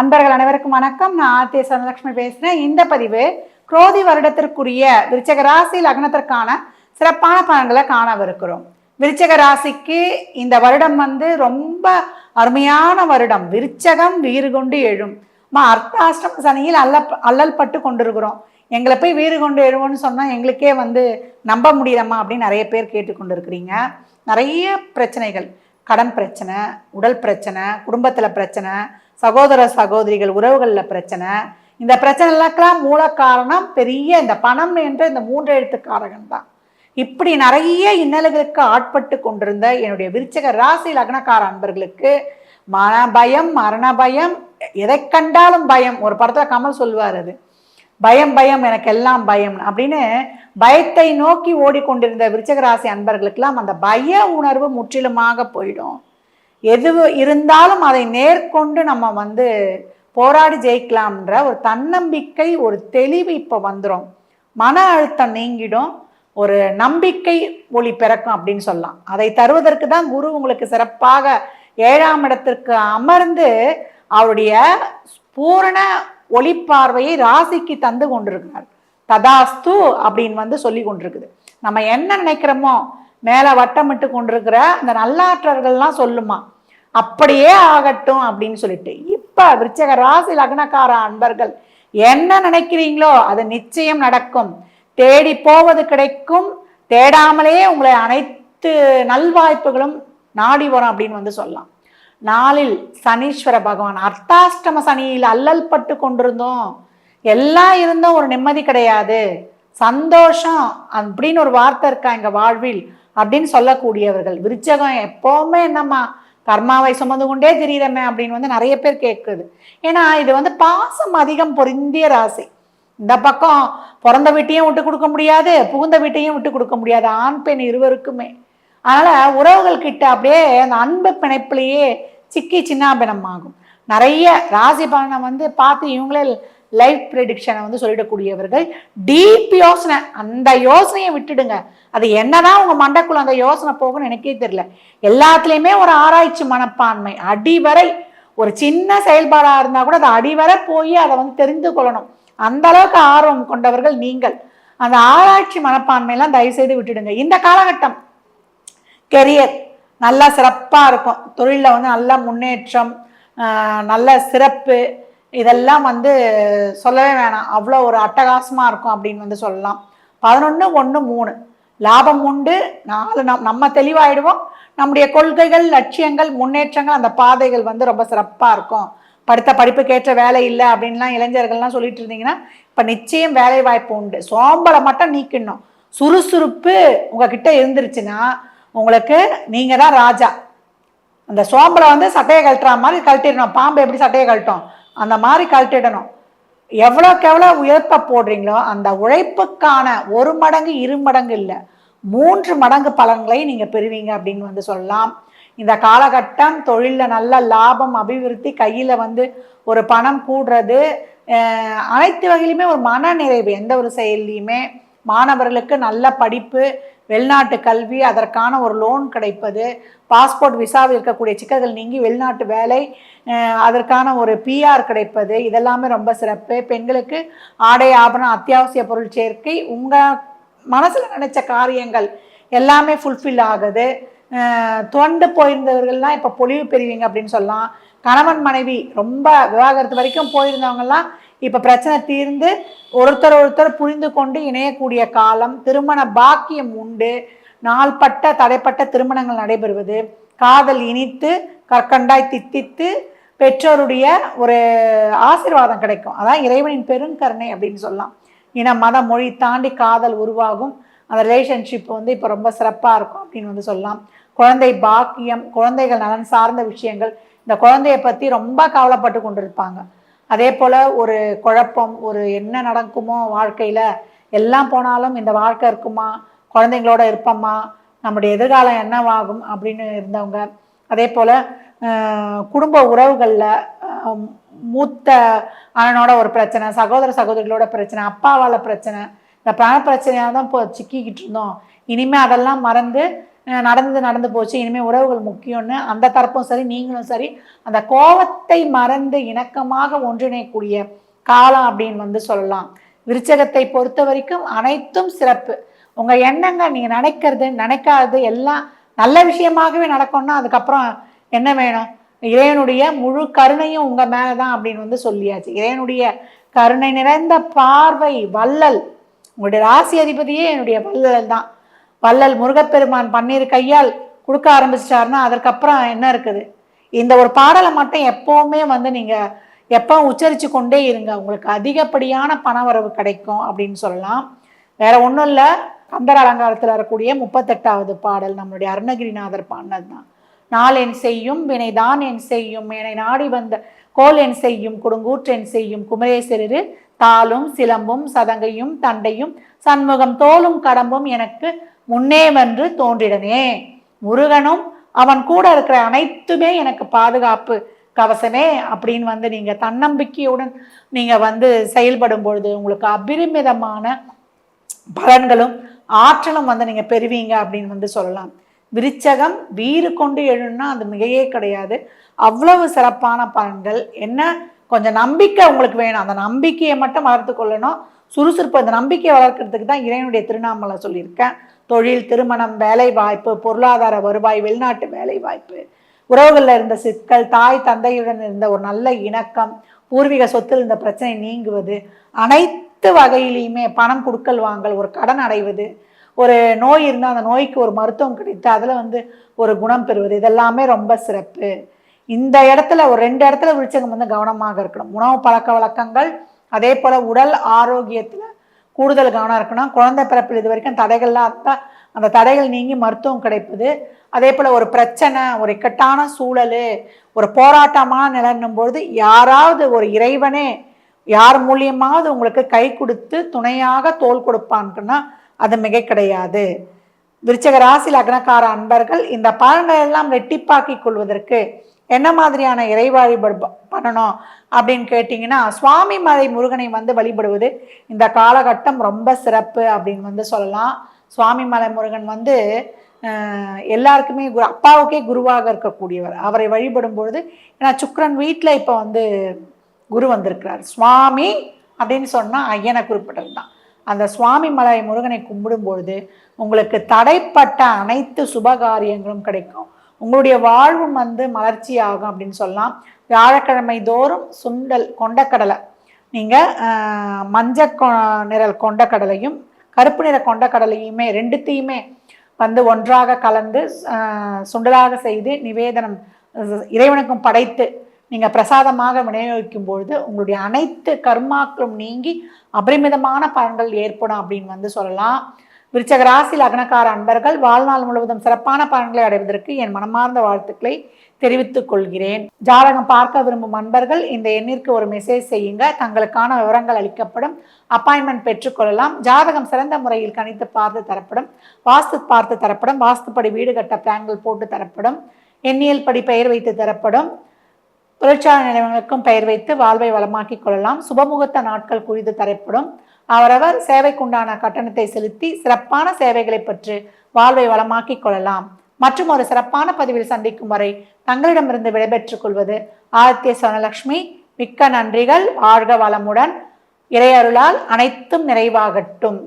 அன்பர்கள் அனைவருக்கும் வணக்கம். நான் ஆர்த்தி சனலட்சுமி பேசுகிறேன் இந்த பதிவு குரோதி வருடத்திற்குரிய விருச்சக ராசி லக்னத்திற்கான சிறப்பான பலன்களை காணவிருக்கிறோம். விருச்சக ராசிக்கு இந்த வருடம் வந்து ரொம்ப அருமையான வருடம். விருச்சகம் வீறு கொண்டு எழும். மா அர்த்தாஷ்டம சனியில் அல்ல அல்லல் பட்டு கொண்டிருக்கிறோம். எங்களை போய் வீறு கொண்டு எழுவோம்னு சொன்னால் எங்களுக்கே வந்து நம்ப முடியலம்மா அப்படின்னு நிறைய பேர் கேட்டுக்கொண்டு இருக்கிறீங்க நிறைய பிரச்சனைகள். கடன் பிரச்சனை உடல் பிரச்சனை குடும்பத்தில் பிரச்சனை சகோதர சகோதரிகள் உறவுகளில் பிரச்சனை. இந்த பிரச்சனைகளுக்கெல்லாம் மூல காரணம் பெரிய இந்த பணம் என்ற இந்த மூன்று எழுத்துக்காரகன் தான். இப்படி நிறைய இன்னல்களுக்கு ஆட்பட்டு கொண்டிருந்த என்னுடைய விருச்சக ராசி லக்னக்கார அன்பர்களுக்கு மன பயம் மரண பயம் எதை கண்டாலும் பயம். ஒரு படத்தில் கமல் சொல்லுவார் அது. பயம் பயம் எனக்கு எல்லாம் பயம் அப்படின்னு பயத்தை நோக்கி ஓடிக்கொண்டிருந்த விருச்சக ராசி அன்பர்களுக்கெல்லாம் அந்த பய உணர்வு முற்றிலுமாக போயிடும். எது இருந்தாலும் அதை நேர்கொண்டு நம்ம வந்து போராடி ஜெயிக்கலாம்ன்ற ஒரு தன்னம்பிக்கை ஒரு தெளிவு இப்போ வந்துடும் மன அழுத்தம் நீங்கிடும். ஒரு நம்பிக்கை ஒளி பிறக்கும் அப்படின்னு சொல்லலாம். அதை தருவதற்கு தான் குரு உங்களுக்கு சிறப்பாக ஏழாம் இடத்திற்கு அமர்ந்து அவருடைய பூரண ஒளிப்பார்வையை ராசிக்கு தந்து கொண்டிருக்கிறார். ததாஸ்து அப்படின்னு வந்து சொல்லி கொண்டிருக்குது. நம்ம என்ன நினைக்கிறோமோ மேலே வட்டமிட்டு கொண்டிருக்கிற அந்த நல்லாற்றர்கள்லாம் சொல்லுமா அப்படியே ஆகட்டும் அப்படின்னு சொல்லிட்டு. இப்போ விருச்சக ராசி லக்னக்கார அன்பர்கள் என்ன நினைக்கிறீங்களோ அது நிச்சயம் நடக்கும். தேடி போவது கிடைக்கும். தேடாமலே உங்களை அனைத்து நல்வாய்ப்புகளும் நாடி வரும் அப்படின்னு வந்து சொல்லலாம். நாளில் சனீஸ்வர பகவான் அர்த்தாஷ்டம சனியில் அல்லல் பட்டு கொண்டிருந்தோம். எல்லாம் இருந்தும் ஒரு நிம்மதி கிடையாது. சந்தோஷம் அப்படின்னு ஒரு வார்த்தை இருக்கா எங்கள் வாழ்வில் அப்படின்னு சொல்லக்கூடியவர்கள். விருச்சகம் எப்போவுமே என்னம்மா கர்மாவை சுமந்து கொண்டே தெரியுறமே அப்படின்னு வந்து நிறைய பேர் கேட்குது. ஏன்னா இது வந்து பாசம் அதிகம் பொருந்திய ராசி. இந்த பக்கம் பிறந்த வீட்டையும் விட்டு கொடுக்க முடியாது புகுந்த வீட்டையும் விட்டு கொடுக்க முடியாது ஆண் பெண் இருவருக்குமே. அதனால் உறவுகள் கிட்ட அப்படியே அந்த அன்பு பிணைப்புலேயே சிக்கி சின்னாபினம் ஆகும் நிறைய ராசி பலனை வந்து பார்த்து இவங்களே லைஃப் ப்ரெடிக்ஷனை வந்து சொல்லிடக்கூடியவர்கள் டீப் யோசனை அந்த யோசனையை விட்டுடுங்க. அது என்னதான் உங்க மண்டக்குள்ள அந்த யோசனை போகும்னு எனக்கே தெரியல. எல்லாத்துலேயுமே ஒரு ஆராய்ச்சி மனப்பான்மை அடிவரை ஒரு சின்ன செயல்பாடாக இருந்தால் கூட அதை அடிவரை போய் அதை வந்து தெரிந்து கொள்ளணும். அந்த அளவுக்கு ஆர்வம் கொண்டவர்கள் நீங்கள். அந்த ஆராய்ச்சி மனப்பான்மையெல்லாம் தயவு செய்து விட்டுடுங்க. இந்த காலகட்டம் கெரியர் நல்லா சிறப்பாக இருக்கும். தொழிலில் வந்து நல்ல முன்னேற்றம் நல்ல சிறப்பு இதெல்லாம் வந்து சொல்லவே வேணாம். அவ்வளோ ஒரு அட்டகாசமாக இருக்கும் அப்படின்னு வந்து சொல்லலாம். பதினொன்று ஒன்று மூணு. லாபம் உண்டு. நாலு நம் நம்ம தெளிவாயிடுவோம். நம்முடைய கொள்கைகள் லட்சியங்கள் முன்னேற்றங்கள் அந்த பாதைகள் வந்து ரொம்ப சிறப்பாக இருக்கும். படித்த படிப்புக்கேற்ற வேலை இல்லை அப்படின்லாம் இளைஞர்கள்லாம் சொல்லிட்டு இருந்தீங்கன்னா இப்போ நிச்சயம் வேலை வாய்ப்பு உண்டு. சோம்பலை மட்டும் நீக்கிடணும். சுறுசுறுப்பு உங்ககிட்ட இருந்துருச்சுன்னா உங்களுக்கு நீங்கள் தான் ராஜா. அந்த சோம்பலை வந்து சட்டையை கழட்டுற மாதிரி கழட்டிடணும். பாம்பு எப்படி சட்டையை கழட்டும்? அந்த மாதிரி கழட்டிடணும். எவ்வளோக்கு எவ்வளோ உழைப்பை போடுறீங்களோ அந்த உழைப்புக்கான ஒரு மடங்கு இரு மடங்கு இல்லை மூன்று மடங்கு பலன்களை நீங்கள் பெறுவீங்க அப்படின்னு வந்து சொல்லலாம். இந்த காலகட்டம் தொழிலில் நல்ல லாபம் அபிவிருத்தி கையில் வந்து ஒரு பணம் கூடுறது அனைத்து வகையிலுமே ஒரு மன நிறைவு எந்த ஒரு செயல்லையுமே மாணவர்களுக்கு நல்ல படிப்பு வெளிநாட்டு கல்வி அதற்கான ஒரு லோன் கிடைப்பது பாஸ்போர்ட் விசாவில் இருக்கக்கூடிய சிக்கல்கள் நீங்கி வெளிநாட்டு வேலை அதற்கான ஒரு பிஆர் கிடைப்பது இதெல்லாமே ரொம்ப சிறப்பு. பெண்களுக்கு ஆடை ஆபரணம் அத்தியாவசிய பொருள் சேர்க்கை உங்கள் மனசில் நினைச்ச காரியங்கள் எல்லாமே ஃபுல்ஃபில் ஆகுது. தொண்டு துவண்டு போயிருந்தவர்கள்லாம் இப்போ பொலிவு பெறுவீங்க அப்படின்னு சொல்லலாம். கணவன் மனைவி ரொம்ப விவாகரத்து வரைக்கும் போயிருந்தவங்கலாம் இப்போ பிரச்சனை தீர்ந்து ஒருத்தர் ஒருத்தர் புரிந்து கொண்டு இணையக்கூடிய காலம் திருமண பாக்கியம் உண்டு. நாள்பட்ட தடைப்பட்ட திருமணங்கள் நடைபெறுவது. காதல் இனித்து கற்கண்டாய் தித்தித்து பெற்றோருடைய ஒரு ஆசீர்வாதம் கிடைக்கும். அதான் இறைவனின் பெருங்கருணை அப்படின்னு சொல்லலாம். இன மத மொழி தாண்டி காதல் உருவாகும். அந்த ரிலேஷன்ஷிப் வந்து இப்போ ரொம்ப சிறப்பாக இருக்கும் அப்படின்னு வந்து சொல்லலாம். குழந்தை பாக்கியம் குழந்தைகள் நலன் சார்ந்த விஷயங்கள். இந்த குழந்தைய பற்றி ரொம்ப கவலைப்பட்டு கொண்டிருப்பாங்க. அதே போல் ஒரு குழப்பம் ஒரு என்ன நடக்குமோ வாழ்க்கையில் எல்லாம் போனாலும் இந்த வாழ்க்கை இருக்குமா? குழந்தைங்களோட இருப்போம்மா நம்முடைய எதிர்காலம் என்னவாகும்? அப்படின்னு இருந்தவங்க. அதே போல் குடும்ப உறவுகளில் மூத்த அண்ணனோட ஒரு பிரச்சனை சகோதர சகோதரிகளோட பிரச்சனை அப்பாவால் பிரச்சனை இந்த பண பிரச்சனையாக தான் இப்போ சிக்கிக்கிட்டு இருந்தோம். இனிமேல் அதெல்லாம் மறந்து நடந்தது நடந்து போச்சு. இனிமேல் உறவுகள் முக்கியம்னு அந்த தரப்பும் சரி நீங்களும் சரி அந்த கோபத்தை மறந்து இணக்கமாக ஒன்றிணையக்கூடிய காலம் அப்படின்னு வந்து சொல்லலாம். விருச்சகத்தை பொறுத்த வரைக்கும் அனைத்தும் சிறப்பு. உங்கள் எண்ணங்க நீங்கள் நினைக்கிறது நினைக்காதது எல்லாம் நல்ல விஷயமாகவே நடக்கும்னா அதுக்கப்புறம் என்ன வேணும்? இறைவனுடைய முழு கருணையும் உங்கள் மேலே தான் அப்படின்னு வந்து சொல்லியாச்சு. இறைவனுடைய கருணை நிறைந்த பார்வை வள்ளல். உங்களுடைய ராசி அதிபதியே என்னுடைய வள்ளல் தான். பல்லல் முருகப்பெருமான் பன்னீர் கையால் கொடுக்க ஆரம்பிச்சிட்டாருன்னா அதற்கப்புறம் என்ன இருக்குது? இந்த ஒரு பாடலை மட்டும் எப்போவுமே வந்து நீங்கள் எப்போ உச்சரித்து கொண்டே இருங்க. உங்களுக்கு அதிகப்படியான பணவரவு கிடைக்கும் அப்படின்னு சொல்லலாம். வேற ஒன்றும் இல்லை. கந்தர் அலங்காரத்தில் வரக்கூடிய முப்பத்தெட்டாவது பாடல் நம்மளுடைய அருணகிரிநாதர் பாடினது தான் நாள் என் செய்யும் வினைதான் என் செய்யும் என்னை நாடி வந்த கோல் என் செய்யும் கொடுங்கூற்றென் செய்யும் குமரேசரிரு தாளும் சிலம்பும் சதங்கையும் தண்டையும் சண்முகம் தோலும் கடம்பும் எனக்கு முன்னே வந்து தோன்றிடனே முருகனும் அவன் கூட இருக்கிற அனைத்துமே எனக்கு பாதுகாப்பு. கவசமே அப்படின்னு வந்து நீங்கள் தன்னம்பிக்கையுடன் நீங்கள் வந்து செயல்படும் பொழுது உங்களுக்கு அபரிமிதமான பலன்களும் ஆற்றலும் வந்து நீங்கள் பெறுவீங்க அப்படின்னு வந்து சொல்லலாம். விருச்சகம் வீறு கொண்டு எழுன்னா அது மிகையே கிடையாது. அவ்வளவு சிறப்பான பலன்கள். என்ன? கொஞ்சம் நம்பிக்கை உங்களுக்கு வேணும். அந்த நம்பிக்கையை மட்டும் வளர்த்து கொள்ளணும். சுறுசுறுப்பு அந்த நம்பிக்கையை வளர்க்கறதுக்கு தான் இறைவனுடைய திருநாமலை சொல்லியிருக்கேன். தொழில் திருமணம் வேலை வாய்ப்பு பொருளாதார வருவாய் வெளிநாட்டு வேலை வாய்ப்பு உறவுகளில் இருந்த சிக்கல் தாய் தந்தையுடன் இருந்த ஒரு நல்ல இணக்கம் பூர்வீக சொத்தில் இருந்த பிரச்சனை நீங்குவது அனைத்து வகையிலையுமே பணம் கொடுக்கல் வாங்கல் ஒரு கடன் அடைவது ஒரு நோய் இருந்தால் அந்த நோய்க்கு ஒரு மருத்துவம் கிடைத்து அதில் வந்து ஒரு குணம் பெறுவது இதெல்லாமே ரொம்ப சிறப்பு. இந்த இடத்துல ஒரு ரெண்டு இடத்துல விருச்சகம் வந்து கவனமாக இருக்கணும். உணவு பழக்க வழக்கங்கள் அதே போல் உடல் ஆரோக்கியத்தில் கூடுதல் கவனம் இருக்கணும். குழந்தை பிறப்பில் இது வரைக்கும் தடைகள்லாம் இருந்தால் அந்த தடைகள் நீங்கி மருத்துவம் கிடைப்பது. அதே போல் ஒரு பிரச்சனை ஒரு இக்கட்டான சூழல் ஒரு போராட்டமான நிலைன்னும் பொழுது யாராவது ஒரு இறைவனே யார் மூலியமாவது உங்களுக்கு கை கொடுத்து துணையாக தோல் கொடுப்பான்னுன்னா அது மிக கிடையாது. விருச்சக ராசி லக்னக்கார அன்பர்கள் இந்த பலன்கள் எல்லாம் ரெட்டிப்பாக்கிக் கொள்வதற்கு என்ன மாதிரியான இறை வழிபாடு பண்ணணும் அப்படின்னு கேட்டிங்கன்னா சுவாமி மலை முருகனை வந்து வழிபடுவது இந்த காலகட்டம் ரொம்ப சிறப்பு அப்படின்னு வந்து சொல்லலாம். சுவாமி மலை முருகன் வந்து எல்லாருக்குமே குரு அப்பாவுக்கே குருவாக இருக்கக்கூடியவர். அவரை வழிபடும் பொழுது ஏன்னா சுக்கரன் வீட்டில் இப்போ வந்து குரு வந்திருக்கிறார். சுவாமி அப்படின்னு சொன்னால் ஐயனை குறிப்பிட்டது தான். அந்த சுவாமி மலை முருகனை கும்பிடும் பொழுது உங்களுக்கு தடைப்பட்ட அனைத்து சுபகாரியங்களும் கிடைக்கும். உங்களுடைய வாழ்வும் வந்து மலர்ச்சி ஆகும் அப்படின்னு சொல்லலாம். வியாழக்கிழமை தோறும் சுண்டல் கொண்டக்கடலை நீங்கள் மஞ்சள் கொ நிறல் கொண்டக்கடலையும் கருப்பு நிற கொண்டக்கடலையுமே ரெண்டுத்தையுமே வந்து ஒன்றாக கலந்து சுண்டலாக செய்து நிவேதனம் இறைவனுக்கும் படைத்து நீங்கள் பிரசாதமாக விநியோகிக்கும் பொழுது உங்களுடைய அனைத்து கர்மாக்களும் நீங்கி அபரிமிதமான பலன்கள் ஏற்படும் அப்படின்னு வந்து சொல்லலாம். விருச்சக ராசி லக்னக்கார அன்பர்கள் வாழ்நாள் முழுவதும் சிறப்பான பலன்களை அடைவதற்கு என் மனமார்ந்த வாழ்த்துக்களை தெரிவித்துக் கொள்கிறேன். ஜாதகம் பார்க்க விரும்பும் அன்பர்கள் இந்த எண்ணிற்கு ஒரு மெசேஜ் செய்யுங்க. தங்களுக்கான விவரங்கள் அளிக்கப்படும். அப்பாயின்மெண்ட் பெற்றுக்கொள்ளலாம் ஜாதகம் சிறந்த முறையில் கணித்து பார்த்து தரப்படும். வாஸ்து பார்த்து தரப்படும். வாஸ்துப்படி வீடு கட்ட பிளான்கள் போட்டு தரப்படும். எண்ணியல் படி பெயர் வைத்து தரப்படும். தொழிற்சாலை நிலையங்களுக்கும் பெயர் வைத்து வாழ்வை வளமாக்கிக் கொள்ளலாம். சுபமுகூர்த்த நாட்கள் குறித்து தரப்படும். அவரவர் சேவைக்குண்டான கட்டணத்தை செலுத்தி சிறப்பான சேவைகளை பெற்று வாழ்வை வளமாக்கிக் கொள்ளலாம். மற்றும் ஒரு சிறப்பான பதிவில் சந்திக்கும் வரை தங்களிடமிருந்து விடைபெற்றுக் கொள்வது ஆதித்ய சோனலட்சுமி மிக்க நன்றிகள். வாழ்க வளமுடன். இறையருளால் அனைத்தும் நிறைவாகட்டும்.